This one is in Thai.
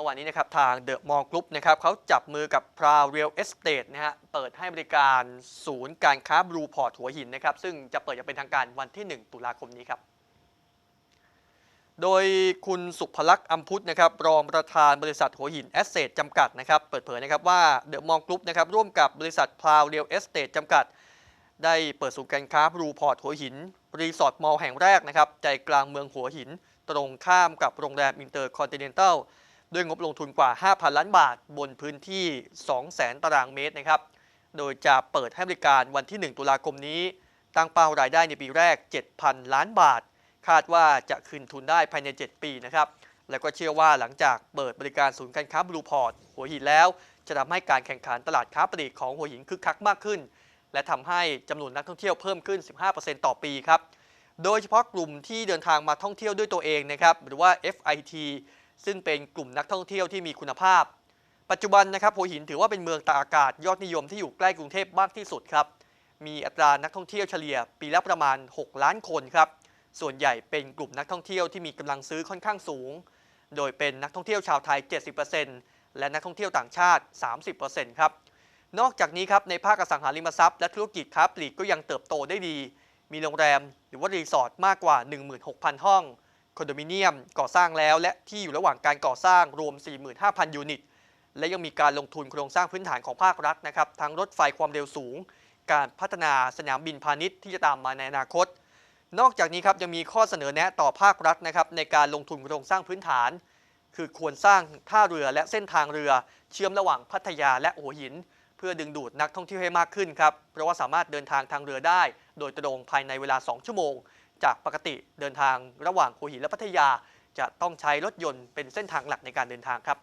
มื่อวานนี้นะครับทางเดอะมอลล์กรุ๊ปนะครับเขาจับมือกับพราวเรียลเอสเตนะฮะเปิดให้บริการศูนย์การค้าบลูพอร์ตหัวหินนะครับซึ่งจะเปิดอย่างเป็นทางการวันที่ 1 ตุลาคมนี้ครับโดยคุณสุภลักษณ์อัมพุทธนะครับรองประธานบริษัทหัวหินแอสเซทจำกัดนะครับเปิดเผยนะครับว่าเดอะมอลล์กรุ๊ปนะครับร่วมกับบริษัทพราวเรียลเอสเตจำกัด ได้เปิดศูนย์การค้าบลูพอร์ตหัวหินรีสอร์ทมอลล์แห่งแรกนะครับใจกลางเมืองหัวหิน ตรงข้ามกับโรงแรมอินเตอร์คอนติเนนตัล ด้วยงบลงทุนกว่า 5,000 ล้านบาท บนพื้นที่ 200,000 ตารางเมตรนะครับ โดยจะเปิดให้บริการวันที่ 1 ตุลาคมนี้ ตั้งเป้ารายได้ในปีแรก 7,000 ล้านบาท คาดว่าจะคืนทุนได้ภายใน 7 ปีนะครับ แล้วก็เชื่อว่าหลังจากเปิดบริการศูนย์การค้าบลูพอร์ตหัวหินแล้ว จะทำให้การแข่งขันตลาดค้าปลีกของหัวหินคึกคักมากขึ้น และทำให้จำนวนนักท่องเที่ยวเพิ่มขึ้น 15%ต่อปีครับ โดยเฉพาะกลุ่มที่เดินทางมาท่องเที่ยวด้วยตัวเองนะครับ หรือว่า FIT ซึ่งเป็นกลุ่มนักท่องเที่ยวที่มีคุณภาพ ปัจจุบันนะครับหัวหินถือว่าเป็นเมืองตากอากาศยอดนิยมที่อยู่ใกล้กรุงเทพมากที่สุดครับ มีอัตรานักท่องเที่ยวเฉลี่ย ปีละประมาณ 6 ล้านคนครับ ส่วนใหญ่เป็นกลุ่มนักท่องเที่ยวที่มีกำลังซื้อค่อนข้างสูง โดยเป็นนักท่องเที่ยวชาวไทย 70%และนักท่องเที่ยวต่างชาติ 30%ครับ นอกจากนี้ครับในภาคอสังหาริมทรัพย์และธุรกิจค้าปลีกก็ยังเติบโตได้ดี มีโรงแรมหรือว่ารีสอร์ทมากกว่า 16,000 ห้อง คอนโดมิเนียมก่อสร้างแล้ว และที่อยู่ระหว่างการก่อสร้างรวม 45,000 ยูนิต และยังมีการลงทุนโครงสร้างพื้นฐานของภาครัฐนะครับทั้งรถไฟความเร็วสูง การพัฒนาสนามบินพาณิชย์ที่จะตามมาในอนาคต นอกจากนี้ครับยังมีข้อเสนอแนะต่อภาครัฐนะครับในการลงทุนโครงสร้างพื้นฐาน คือควรสร้างท่าเรือและเส้นทางเรือเชื่อมระหว่างพัทยาและหัวหิน เพื่อดึงดูดนักท่องเที่ยวให้มากขึ้นครับเพราะว่าสามารถเดินทางทางเรือได้ โดยตรงภายในเวลา 2 ชั่วโมง จากปกติเดินทางระหว่างหัวหินและพัทยา จะต้องใช้รถยนต์เป็นเส้นทางหลักในการเดินทางครับ